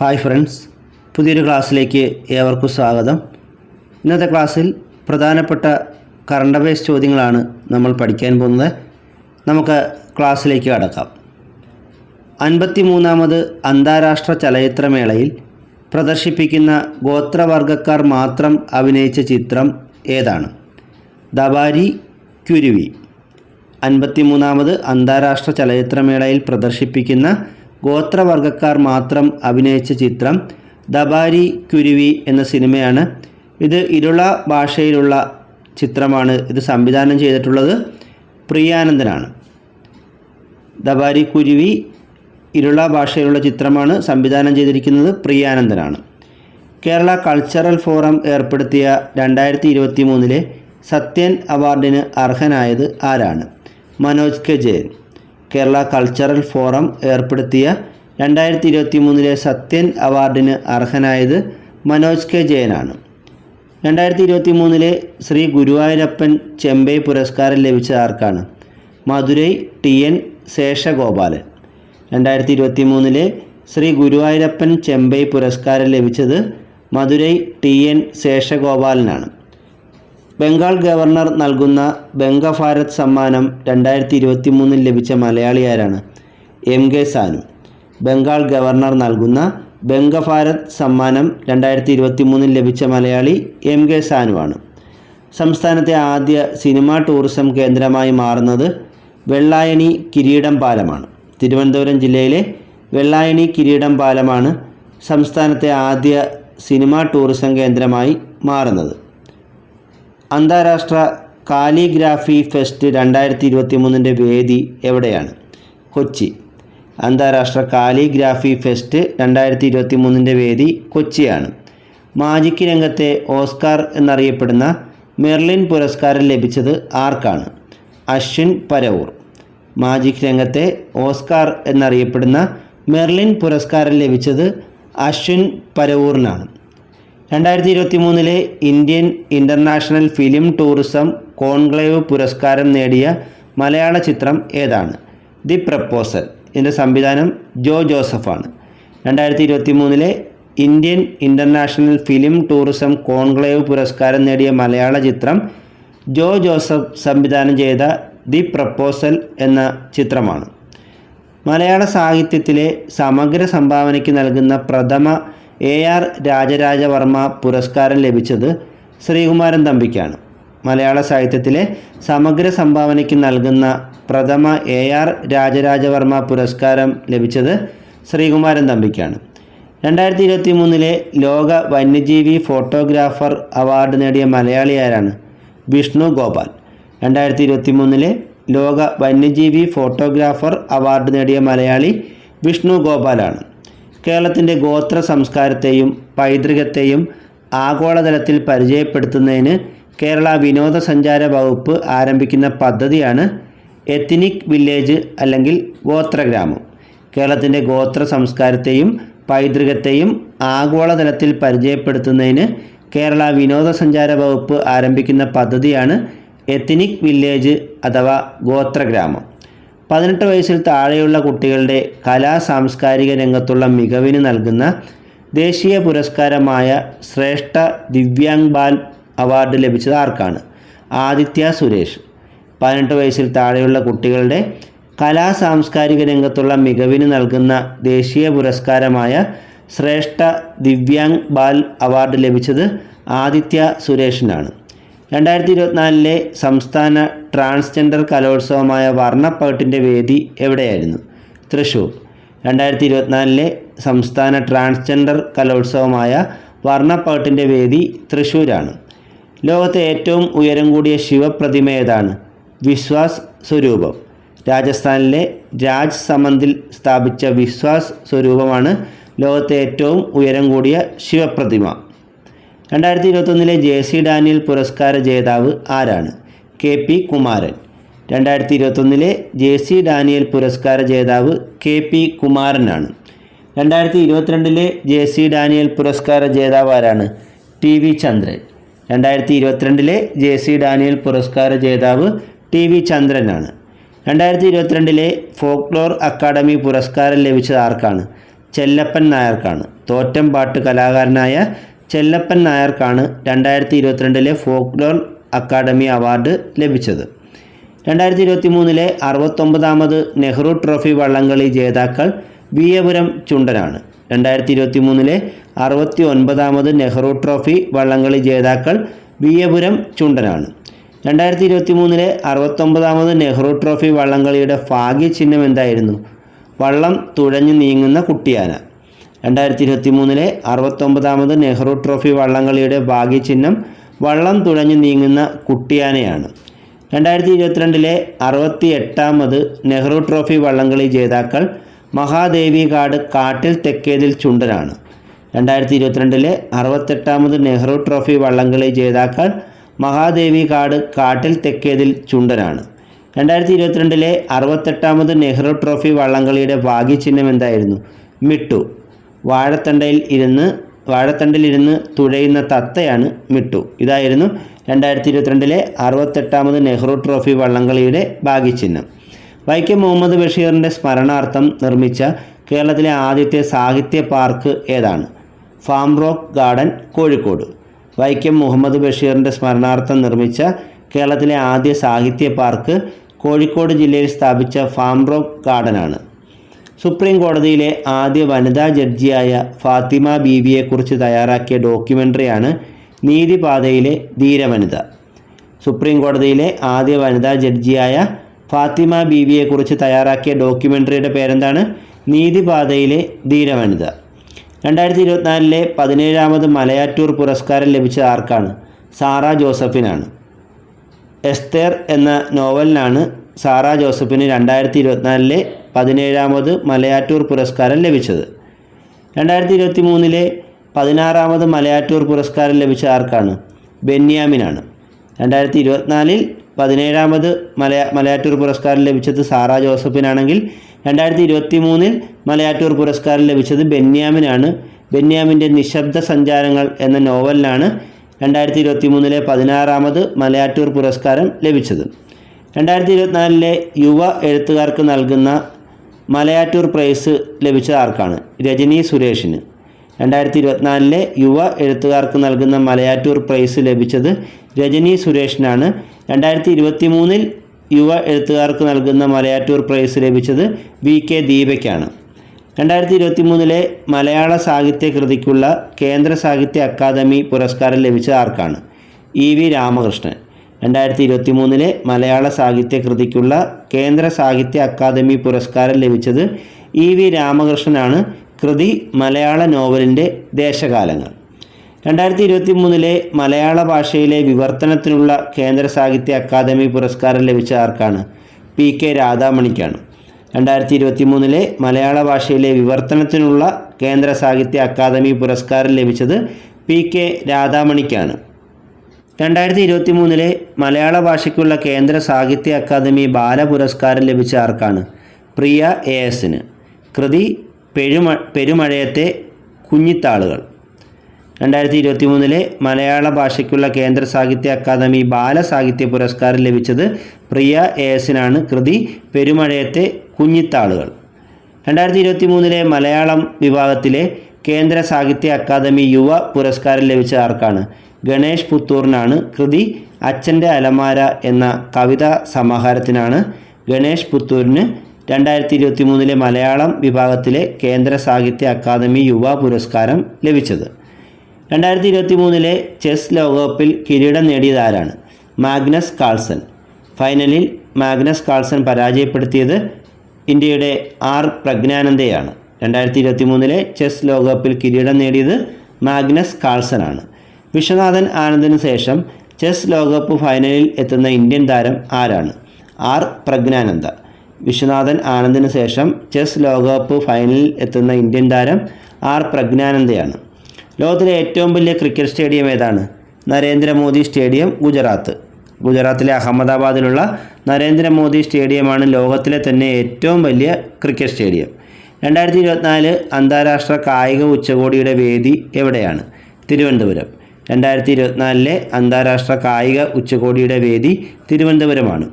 Hi friends പുതിയൊരു ക്ലാസ്സിലേക്ക് ഏവർക്കും സ്വാഗതം. ഇന്നത്തെ ക്ലാസ്സിൽ പ്രധാനപ്പെട്ട കറണ്ട് അഫയേഴ്സ് ചോദ്യങ്ങളാണ് നമ്മൾ പഠിക്കാൻ പോകുന്നത്. നമുക്ക് ക്ലാസ്സിലേക്ക് കടക്കാം. അൻപത്തി മൂന്നാമത് അന്താരാഷ്ട്ര ചലച്ചിത്രമേളയിൽ പ്രദർശിപ്പിക്കുന്ന ഗോത്രവർഗക്കാർ മാത്രം അഭിനയിച്ച ചിത്രം ഏതാണ്? ദബാരി ക്യുരുവി അൻപത്തി മൂന്നാമത് അന്താരാഷ്ട്ര ചലച്ചിത്രമേളയിൽ പ്രദർശിപ്പിക്കുന്ന ഗോത്രവർഗക്കാർ മാത്രം അഭിനയിച്ച ചിത്രം ദബാരി കുരുവി എന്ന സിനിമയാണ്. ഇത് ഇരുള ഭാഷയിലുള്ള ചിത്രമാണ്. ഇത് സംവിധാനം ചെയ്തിട്ടുള്ളത് പ്രിയാനന്ദനാണ്. ദബാരി കുരുവി ഇരുള ഭാഷയിലുള്ള ചിത്രമാണ് സംവിധാനം ചെയ്തിരിക്കുന്നത് പ്രിയാനന്ദനാണ്. കേരള കൾച്ചറൽ ഫോറം ഏർപ്പെടുത്തിയ രണ്ടായിരത്തി ഇരുപത്തി മൂന്നിലെ സത്യൻ അവാർഡിന് അർഹനായത് ആരാണ്? Manoj K Jayan. Kerala cultural forum ഏർപ്പെടുത്തിയ രണ്ടായിരത്തി ഇരുപത്തി മൂന്നിലെ സത്യൻ അവാർഡിന് അർഹനായത് മനോജ് കെ ജയനാണ്. രണ്ടായിരത്തി ഇരുപത്തി മൂന്നിലെ ശ്രീ ഗുരുവായൂരപ്പൻ ചെമ്പൈ പുരസ്കാരം ലഭിച്ച ആർക്കാണ്? Madurai T N Seshagopalan. രണ്ടായിരത്തി ഇരുപത്തി മൂന്നിലെ ശ്രീ ഗുരുവായൂരപ്പൻ ചെമ്പൈ പുരസ്കാരം ലഭിച്ചത് മധുരൈ ടി എൻ ശേഷഗോപാലനാണ്. ബംഗാൾ ഗവർണർ നൽകുന്ന ബംഗഭാരത് സമ്മാനം രണ്ടായിരത്തി ഇരുപത്തി മൂന്നിൽ ലഭിച്ച മലയാളി ആരാണ്? M K Sanu. Bengal governor നൽകുന്ന ബംഗഭാരത് സമ്മാനം രണ്ടായിരത്തി ഇരുപത്തി മൂന്നിൽ ലഭിച്ച മലയാളി എം കെ സാനുവാണ് സംസ്ഥാനത്തെ ആദ്യ സിനിമാ ടൂറിസം കേന്ദ്രമായി മാറുന്നത് വെള്ളായണി കിരീടം പാലമാണ്. തിരുവനന്തപുരം ജില്ലയിലെ വെള്ളായണി കിരീടം പാലമാണ് സംസ്ഥാനത്തെ ആദ്യ സിനിമാ ടൂറിസം കേന്ദ്രമായി മാറുന്നത്. അന്താരാഷ്ട്ര കാലിഗ്രാഫി ഫെസ്റ്റ് രണ്ടായിരത്തി ഇരുപത്തി മൂന്നിന്റെ വേദി എവിടെയാണ്? കൊച്ചി. അന്താരാഷ്ട്ര കാലിഗ്രാഫി ഫെസ്റ്റ് രണ്ടായിരത്തി ഇരുപത്തി മൂന്നിന്റെ വേദി കൊച്ചിയാണ്. മാജിക് രംഗത്തെ ഓസ്കാർ എന്നറിയപ്പെടുന്ന മെർലിൻ പുരസ്കാരം ലഭിച്ചത് ആർക്കാണ്? അശ്വിൻ പരവൂർ. മാജിക് രംഗത്തെ ഓസ്കാർ എന്നറിയപ്പെടുന്ന മെർലിൻ പുരസ്കാരം ലഭിച്ചത് അശ്വിൻ പരവൂറിനാണ്. രണ്ടായിരത്തി ഇരുപത്തി മൂന്നിലെ Indian international film tourism conclave പുരസ്കാരം നേടിയ മലയാള ചിത്രം ഏതാണ്? The proposal. ഇതിന്റെ സംവിധാനം ജോ ജോസഫാണ്. രണ്ടായിരത്തി ഇരുപത്തി മൂന്നിലെ Indian international film tourism conclave പുരസ്കാരം നേടിയ മലയാള ചിത്രം ജോ ജോസഫ് സംവിധാനം ചെയ്ത ദി പ്രപ്പോസൽ എന്ന ചിത്രമാണ്. മലയാള സാഹിത്യത്തിലെ സമഗ്ര സംഭാവനയ്ക്ക് നൽകുന്ന പ്രഥമ എ ആർ രാജരാജവർമ്മ പുരസ്കാരം ലഭിച്ചത് ശ്രീകുമാരൻ തമ്പിക്കാണ്. മലയാള സാഹിത്യത്തിലെ സമഗ്ര സംഭാവനയ്ക്ക് നൽകുന്ന പ്രഥമ എ ആർ രാജരാജവർമ്മ പുരസ്കാരം ലഭിച്ചത് ശ്രീകുമാരൻ തമ്പിക്കാണ്. രണ്ടായിരത്തി ഇരുപത്തി മൂന്നിലെ ലോക വന്യജീവി ഫോട്ടോഗ്രാഫർ അവാർഡ് നേടിയ മലയാളി ആരാണ്? വിഷ്ണു ഗോപാൽ. രണ്ടായിരത്തി ഇരുപത്തി മൂന്നിലെ ലോക വന്യജീവി ഫോട്ടോഗ്രാഫർ അവാർഡ് നേടിയ മലയാളി വിഷ്ണു ഗോപാലാണ്. കേരളത്തിന്റെ ഗോത്ര സംസ്കാരത്തെയും പൈതൃകത്തെയും ആഗോളതലത്തിൽ പരിചയപ്പെടുത്തുന്നതിന് കേരള വിനോദസഞ്ചാര വകുപ്പ് ആരംഭിക്കുന്ന പദ്ധതിയാണ് എത്തിനിക് വില്ലേജ് അല്ലെങ്കിൽ ഗോത്രഗ്രാമം. കേരളത്തിന്റെ ഗോത്ര സംസ്കാരത്തെയും പൈതൃകത്തെയും ആഗോളതലത്തിൽ പരിചയപ്പെടുത്തുന്നതിന് കേരള വിനോദസഞ്ചാര വകുപ്പ് ആരംഭിക്കുന്ന പദ്ധതിയാണ് എത്തിനിക് വില്ലേജ് അഥവാ ഗോത്രഗ്രാമം. പതിനെട്ട് വയസ്സിൽ താഴെയുള്ള കുട്ടികളുടെ കലാ സാംസ്കാരിക രംഗത്തുള്ള മികവിന് നൽകുന്ന ദേശീയ പുരസ്കാരമായ ശ്രേഷ്ഠ ദിവ്യാംഗ് ബാൽ അവാർഡ് ലഭിച്ചത് ആർക്കാണ്? ആദിത്യ സുരേഷ്. പതിനെട്ട് വയസ്സിൽ താഴെയുള്ള കുട്ടികളുടെ കലാ സാംസ്കാരിക രംഗത്തുള്ള മികവിന് നൽകുന്ന ദേശീയ പുരസ്കാരമായ ശ്രേഷ്ഠ ദിവ്യാംഗ് ബാൽ അവാർഡ് ലഭിച്ചത് ആദിത്യ സുരേഷിനാണ്. രണ്ടായിരത്തി ഇരുപത്തിനാലിലെ സംസ്ഥാന ട്രാൻസ്ജെൻഡർ കലോത്സവമായ വർണപ്പകട്ടിന്റെ വേദി എവിടെയായിരുന്നു? തൃശ്ശൂർ രണ്ടായിരത്തി ഇരുപത്തിനാലിലെ സംസ്ഥാന ട്രാൻസ്ജെൻഡർ കലോത്സവമായ വർണപ്പകട്ടിന്റെ വേദി തൃശ്ശൂരാണ് ലോകത്തെ ഏറ്റവും ഉയരം കൂടിയ ശിവപ്രതിമ ഏതാണ്? വിശ്വാസ് സ്വരൂപം. രാജസ്ഥാനിലെ രാജ് സമന്തിൽ സ്ഥാപിച്ച വിശ്വാസ് സ്വരൂപമാണ് ലോകത്തെ ഏറ്റവും ഉയരം കൂടിയ ശിവപ്രതിമ. രണ്ടായിരത്തി ഇരുപത്തൊന്നിലെ ജെ സി ഡാനിയൽ പുരസ്കാര ജേതാവ് ആരാണ്? K P Kumaran. രണ്ടായിരത്തി ഇരുപത്തൊന്നിലെ ജെ സി ഡാനിയൽ പുരസ്കാര ജേതാവ് കെ പി കുമാരനാണ്. രണ്ടായിരത്തി ഇരുപത്തിരണ്ടിലെ ജെ സി ഡാനിയൽ പുരസ്കാര ജേതാവ് ആരാണ്? T V Chandran. രണ്ടായിരത്തി ഇരുപത്തിരണ്ടിലെ ജെ സി ഡാനിയൽ പുരസ്കാര ജേതാവ് ടി വി ചന്ദ്രനാണ്. രണ്ടായിരത്തി ഇരുപത്തിരണ്ടിലെ ഫോക്ലോർ അക്കാദമി പുരസ്കാരം ലഭിച്ചത് ആർക്കാണ്? ചെല്ലപ്പൻ നായർക്കാണ്. തോറ്റം പാട്ട് കലാകാരനായ ചെല്ലപ്പൻ നായർക്കാണ് രണ്ടായിരത്തി ഇരുപത്തിരണ്ടിലെ ഫോക്ലോർ അക്കാദമി അവാർഡ് ലഭിച്ചത്. രണ്ടായിരത്തി ഇരുപത്തി മൂന്നിലെ അറുപത്തൊമ്പതാമത് നെഹ്റു ട്രോഫി വള്ളംകളി ജേതാക്കൾ വിയപുരം ചുണ്ടനാണ്. രണ്ടായിരത്തി ഇരുപത്തി മൂന്നിലെ അറുപത്തി ഒൻപതാമത് നെഹ്റു ട്രോഫി വള്ളംകളി ജേതാക്കൾ വിയപുരം ചുണ്ടനാണ്. രണ്ടായിരത്തി ഇരുപത്തി മൂന്നിലെ അറുപത്തൊമ്പതാമത് നെഹ്റു ട്രോഫി വള്ളംകളിയുടെ ഭാഗ്യചിഹ്നം എന്തായിരുന്നു? വള്ളം തുഴഞ്ഞു നീങ്ങുന്ന കുട്ടിയാന. രണ്ടായിരത്തി ഇരുപത്തി മൂന്നിലെ അറുപത്തൊമ്പതാമത് നെഹ്റു ട്രോഫി വള്ളംകളിയുടെ ഭാഗ്യചിഹ്നം വള്ളം തുഴഞ്ഞു നീങ്ങുന്ന കുട്ടിയാനയാണ്. രണ്ടായിരത്തി ഇരുപത്തിരണ്ടിലെ അറുപത്തി എട്ടാമത് നെഹ്റു ട്രോഫി വള്ളംകളി ജേതാക്കൾ മഹാദേവി കാട് കാട്ടിൽ തെക്കേതിൽ ചുണ്ടനാണ്. രണ്ടായിരത്തി ഇരുപത്തിരണ്ടിലെ അറുപത്തെട്ടാമത് നെഹ്റു ട്രോഫി വള്ളംകളി ജേതാക്കൾ മഹാദേവി കാട് കാട്ടിൽ തെക്കേതിൽ ചുണ്ടനാണ്. രണ്ടായിരത്തി ഇരുപത്തിരണ്ടിലെ അറുപത്തെട്ടാമത് നെഹ്റു ട്രോഫി വള്ളംകളിയുടെ ഭാഗ്യചിഹ്നം എന്തായിരുന്നു? മിട്ടു. വാഴത്തണ്ടയിൽ ഇരുന്ന് വാഴത്തണ്ടിൽ ഇരുന്ന് തുഴയുന്ന തത്തയാണ് മിട്ടു. ഇതായിരുന്നു രണ്ടായിരത്തി ഇരുപത്തിരണ്ടിലെ അറുപത്തെട്ടാമത് നെഹ്റു ട്രോഫി വള്ളംകളിയുടെ ഭാഗ്യചിഹ്നം. വൈക്കം മുഹമ്മദ് ബഷീറിന്റെ സ്മരണാർത്ഥം നിർമ്മിച്ച കേരളത്തിലെ ആദ്യത്തെ സാഹിത്യ പാർക്ക് ഏതാണ്? Farm rock garden Kozhikode. Vaikom Muhammad ബഷീറിന്റെ സ്മരണാർത്ഥം നിർമ്മിച്ച കേരളത്തിലെ ആദ്യ സാഹിത്യ പാർക്ക് കോഴിക്കോട് ജില്ലയിൽ സ്ഥാപിച്ച ഫാം റോക്ക് ഗാർഡനാണ്. സുപ്രീം കോടതിയിലെ ആദ്യ വനിതാ ജഡ്ജിയായ ഫാത്തിമ ബീവിയെക്കുറിച്ച് തയ്യാറാക്കിയ ഡോക്യുമെന്ററിയാണ് നീതിപാതയിലെ ധീരവനിത. സുപ്രീം കോടതിയിലെ ആദ്യ വനിതാ ജഡ്ജിയായ ഫാത്തിമ ബീവിയെക്കുറിച്ച് തയ്യാറാക്കിയ ഡോക്യുമെന്ററിയുടെ പേരെന്താണ്? നീതിപാതയിലെ ധീരവനിത. രണ്ടായിരത്തി ഇരുപത്തിനാലിലെ പതിനേഴാമത് മലയാറ്റൂർ പുരസ്കാരം ലഭിച്ച ആർക്കാണ്? സാറ ജോസഫിനാണ്. എസ്തേർ എന്ന നോവലിനാണ് സാറ ജോസഫിന് രണ്ടായിരത്തി ഇരുപത്തിനാലിലെ പതിനേഴാമത് മലയാറ്റൂർ പുരസ്കാരം ലഭിച്ചത്. രണ്ടായിരത്തി ഇരുപത്തി മൂന്നിലെ പതിനാറാമത് മലയാറ്റൂർ പുരസ്കാരം ലഭിച്ച ആർക്കാണ്? ബെന്യാമിനാണ്. രണ്ടായിരത്തി ഇരുപത്തിനാലിൽ പതിനേഴാമത് മലയാ മലയാറ്റൂർ പുരസ്കാരം ലഭിച്ചത് സാറ ജോസഫിനാണെങ്കിൽ രണ്ടായിരത്തി ഇരുപത്തി മൂന്നിൽ മലയാറ്റൂർ പുരസ്കാരം ലഭിച്ചത് ബെന്യാമിനാണ്. ബെന്യാമിന്റെ നിശബ്ദ സഞ്ചാരങ്ങൾ എന്ന നോവലിനാണ് രണ്ടായിരത്തി ഇരുപത്തി മൂന്നിലെ പതിനാറാമത് മലയാറ്റൂർ പുരസ്കാരം ലഭിച്ചത്. രണ്ടായിരത്തി ഇരുപത്തിനാലിലെ യുവ എഴുത്തുകാർക്ക് നൽകുന്ന മലയാറ്റൂർ പ്രൈസ് ലഭിച്ചത് ആർക്കാണ്? രജനി സുരേഷിന്. രണ്ടായിരത്തി ഇരുപത്തിനാലിലെ യുവ എഴുത്തുകാർക്ക് നൽകുന്ന മലയാറ്റൂർ പ്രൈസ് ലഭിച്ചത് രജനി സുരേഷിനാണ്. രണ്ടായിരത്തി ഇരുപത്തി മൂന്നിൽ യുവ എഴുത്തുകാർക്ക് നൽകുന്ന മലയാറ്റൂർ പ്രൈസ് ലഭിച്ചത് വി കെ ദീപയ്ക്കാണ്. രണ്ടായിരത്തി ഇരുപത്തി മൂന്നിലെ മലയാള സാഹിത്യ കൃതിക്കുള്ള കേന്ദ്ര സാഹിത്യ അക്കാദമി പുരസ്കാരം ലഭിച്ചത് ആർക്കാണ്? E V Ramakrishnan. രണ്ടായിരത്തി ഇരുപത്തി മൂന്നിലെ മലയാള സാഹിത്യ കൃതിക്കുള്ള കേന്ദ്ര സാഹിത്യ അക്കാദമി പുരസ്കാരം ലഭിച്ചത് ഇ വി രാമകൃഷ്ണനാണ്. കൃതി മലയാള നോവലിന്റെ ദേശകാലങ്ങൾ. രണ്ടായിരത്തി ഇരുപത്തി മൂന്നിലെ മലയാള ഭാഷയിലെ വിവർത്തനത്തിനുള്ള കേന്ദ്ര സാഹിത്യ അക്കാദമി പുരസ്കാരം ലഭിച്ച ആർക്കാണ്? പി കെ രാധാമണിക്കാണ്. രണ്ടായിരത്തി ഇരുപത്തി മൂന്നിലെ മലയാള ഭാഷയിലെ വിവർത്തനത്തിനുള്ള കേന്ദ്ര സാഹിത്യ അക്കാദമി പുരസ്കാരം ലഭിച്ചത് പി കെ രാധാമണിക്കാണ്. രണ്ടായിരത്തി ഇരുപത്തി മൂന്നിലെ മലയാള ഭാഷയ്ക്കുള്ള കേന്ദ്ര സാഹിത്യ അക്കാദമി ബാലപുരസ്കാരം ലഭിച്ച ആർക്കാണ്? പ്രിയ എ എസിന് കൃതി പെരുമ പെരുമഴയത്തെ കുഞ്ഞിത്താളുകൾ. രണ്ടായിരത്തി ഇരുപത്തി മൂന്നിലെ മലയാള ഭാഷയ്ക്കുള്ള കേന്ദ്ര സാഹിത്യ അക്കാദമി ബാലസാഹിത്യ പുരസ്കാരം ലഭിച്ചത് പ്രിയ എ എസിനാണ് കൃതി പെരുമഴയത്തെ കുഞ്ഞിത്താളുകൾ. രണ്ടായിരത്തി ഇരുപത്തി മൂന്നിലെ മലയാളം വിഭാഗത്തിലെ കേന്ദ്ര സാഹിത്യ അക്കാദമി യുവ പുരസ്കാരം ലഭിച്ച ആർക്കാണ്? ഗണേഷ് പുത്തൂറിനാണ് കൃതി അച്ഛന്റെ അലമാര എന്ന കവിതാ സമാഹാരത്തിനാണ് ഗണേഷ് പുത്തൂരിന് രണ്ടായിരത്തി ഇരുപത്തി മൂന്നിലെ മലയാളം വിഭാഗത്തിലെ കേന്ദ്ര സാഹിത്യ അക്കാദമി യുവ പുരസ്കാരം ലഭിച്ചത്. രണ്ടായിരത്തി ഇരുപത്തി മൂന്നിലെ ചെസ് ലോകകപ്പിൽ കിരീടം നേടിയതാരാണ് മാഗ്നസ് കാൾസൺ. ഫൈനലിൽ മാഗ്നസ് കാൾസൺ പരാജയപ്പെടുത്തിയത് ഇന്ത്യയുടെ ആർ പ്രജ്ഞാനന്ദയാണ്. രണ്ടായിരത്തി ഇരുപത്തി മൂന്നിലെ ചെസ് ലോകകപ്പിൽ കിരീടം നേടിയത് മാഗ്നസ് കാൾസൺ ആണ് വിശ്വനാഥൻ ആനന്ദിന് ശേഷം ചെസ് ലോകകപ്പ് ഫൈനലിൽ എത്തുന്ന ഇന്ത്യൻ താരം ആരാണ്? ആർ. പ്രജ്ഞാനന്ദ. വിശ്വനാഥൻ ആനന്ദിന് ശേഷം ചെസ് ലോകകപ്പ് ഫൈനലിൽ എത്തുന്ന ഇന്ത്യൻ താരം ആർ. പ്രജ്ഞാനന്ദയാണ്. ലോകത്തിലെ ഏറ്റവും വലിയ ക്രിക്കറ്റ് സ്റ്റേഡിയം ഏതാണ്? നരേന്ദ്രമോദി സ്റ്റേഡിയം ഗുജറാത്ത്. ഗുജറാത്തിലെ അഹമ്മദാബാദിലുള്ള നരേന്ദ്രമോദി സ്റ്റേഡിയമാണ് ലോകത്തിലെ തന്നെ ഏറ്റവും വലിയ ക്രിക്കറ്റ് സ്റ്റേഡിയം. രണ്ടായിരത്തി ഇരുപത്തിനാല് അന്താരാഷ്ട്ര കായിക ഉച്ചകോടിയുടെ വേദി എവിടെയാണ്? തിരുവനന്തപുരം. രണ്ടായിരത്തി ഇരുപത്തിനാലിലെ അന്താരാഷ്ട്ര കായിക ഉച്ചകോടിയുടെ വേദി തിരുവനന്തപുരമാണ്.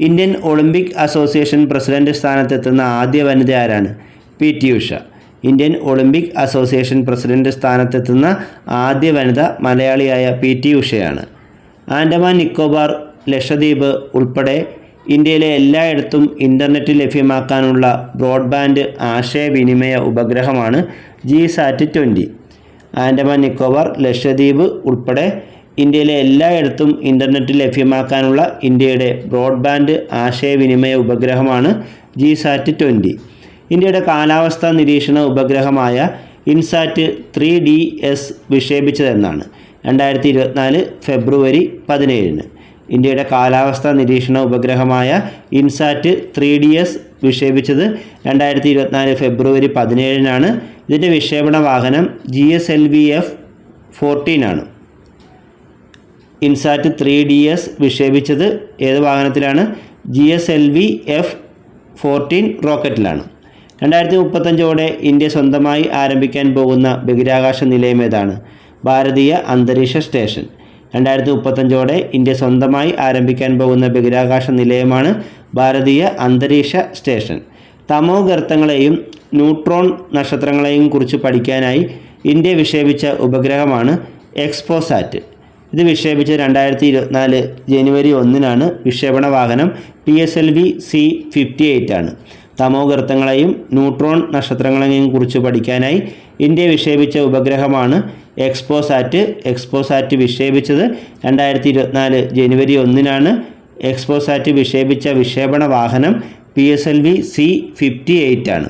ഇന്ത്യൻ ഒളിമ്പിക് അസോസിയേഷൻ പ്രസിഡന്റ് സ്ഥാനത്തെത്തുന്ന ആദ്യ വനിത ആരാണ്? P. T Usha Indian Olympic association president സ്ഥാനത്തെത്തുന്ന ആദ്യ വനിത മലയാളിയായ പി. ടി ഉഷയാണ് ആൻഡമാൻ നിക്കോബാർ ലക്ഷദ്വീപ് ഉൾപ്പെടെ ഇന്ത്യയിലെ എല്ലായിടത്തും ഇന്റർനെറ്റ് ലഭ്യമാക്കാനുള്ള ബ്രോഡ്ബാൻഡ് ആശയവിനിമയ ഉപഗ്രഹമാണ് ജി സാറ്റ് ട്വന്റി ആൻഡമാൻ നിക്കോബാർ ലക്ഷദ്വീപ് ഉൾപ്പെടെ ഇന്ത്യയിലെ എല്ലായിടത്തും ഇന്റർനെറ്റ് ലഭ്യമാക്കാനുള്ള ഇന്ത്യയുടെ ബ്രോഡ്ബാൻഡ് ആശയവിനിമയ ഉപഗ്രഹമാണ് ജി സാറ്റ് ട്വന്റി ഇന്ത്യയുടെ കാലാവസ്ഥാ നിരീക്ഷണ ഉപഗ്രഹമായ ഇൻസാറ്റ് ത്രീ ഡി എസ് വിക്ഷേപിച്ചതെന്നാണ്. രണ്ടായിരത്തി ഇരുപത്തിനാല് ഫെബ്രുവരി പതിനേഴിന്. ഇന്ത്യയുടെ കാലാവസ്ഥാ നിരീക്ഷണ ഉപഗ്രഹമായ ഇൻസാറ്റ് ത്രീ ഡി എസ് വിക്ഷേപിച്ചത് രണ്ടായിരത്തി ഇരുപത്തിനാല് ഫെബ്രുവരി പതിനേഴിനാണ്. ഇതിന്റെ വിക്ഷേപണ വാഹനം G S L V F ഫോർട്ടീനാണ് INSAT three D S വിക്ഷേപിച്ചത് ഏത് വാഹനത്തിലാണ്? G S L V F fourteen റോക്കറ്റിലാണ്. രണ്ടായിരത്തി മുപ്പത്തഞ്ചോടെ ഇന്ത്യ സ്വന്തമായി ആരംഭിക്കാൻ പോകുന്ന ബഹിരാകാശ നിലയം ഏതാണ്? ഭാരതീയ അന്തരീക്ഷ സ്റ്റേഷൻ. രണ്ടായിരത്തി മുപ്പത്തഞ്ചോടെ ഇന്ത്യ സ്വന്തമായി ആരംഭിക്കാൻ പോകുന്ന ബഹിരാകാശ നിലയമാണ് ഭാരതീയ അന്തരീക്ഷ സ്റ്റേഷൻ. തമോ ഗർത്തങ്ങളെയും ന്യൂട്രോൺ നക്ഷത്രങ്ങളെയും കുറിച്ച് പഠിക്കാനായി ഇന്ത്യ വിക്ഷേപിച്ച ഉപഗ്രഹമാണ് എക്സ്പോസാറ്റ്. ഇത് വിക്ഷേപിച്ച രണ്ടായിരത്തി ഇരുപത്തിനാല് ജനുവരി ഒന്നിനാണ് വിക്ഷേപണ വാഹനം P S L V C fifty eight ആണ്. തമോഗർത്തങ്ങളെയും ന്യൂട്രോൺ നക്ഷത്രങ്ങളെയും കുറിച്ച് പഠിക്കാനായി ഇന്ത്യ വിക്ഷേപിച്ച ഉപഗ്രഹമാണ് എക്സ്പോസാറ്റ്. എക്സ്പോസാറ്റ് വിക്ഷേപിച്ചത് രണ്ടായിരത്തി ഇരുപത്തിനാല് ജനുവരി ഒന്നിനാണ്. എക്സ്പോസാറ്റ് വിക്ഷേപിച്ച വിക്ഷേപണ വാഹനം P S L V C fifty eight ആണ്.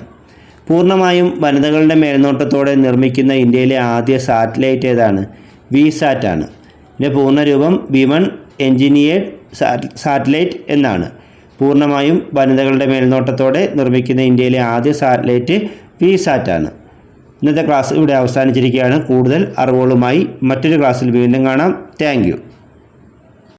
പൂർണമായും വനിതകളുടെ മേൽനോട്ടത്തോടെ നിർമ്മിക്കുന്ന ഇന്ത്യയിലെ ആദ്യ സാറ്റലൈറ്റ് ഏതാണ്? വി സാറ്റ് ആണ്. ഇതിന്റെ പൂർണരൂപം വിമൺ എഞ്ചിനീയേർഡ് സാറ്റലൈറ്റ് എന്നാണ്. പൂർണമായും വനിതകളുടെ മേൽനോട്ടത്തോടെ നിർമ്മിക്കുന്ന ഇന്ത്യയിലെ ആദ്യ സാറ്റലൈറ്റ് വി സാറ്റാണ് ഇന്നത്തെ ക്ലാസ് ഇവിടെ അവസാനിച്ചിരിക്കുകയാണ്. കൂടുതൽ അറിവുകളുമായി മറ്റൊരു ക്ലാസ്സിൽ വീണ്ടും കാണാം. താങ്ക്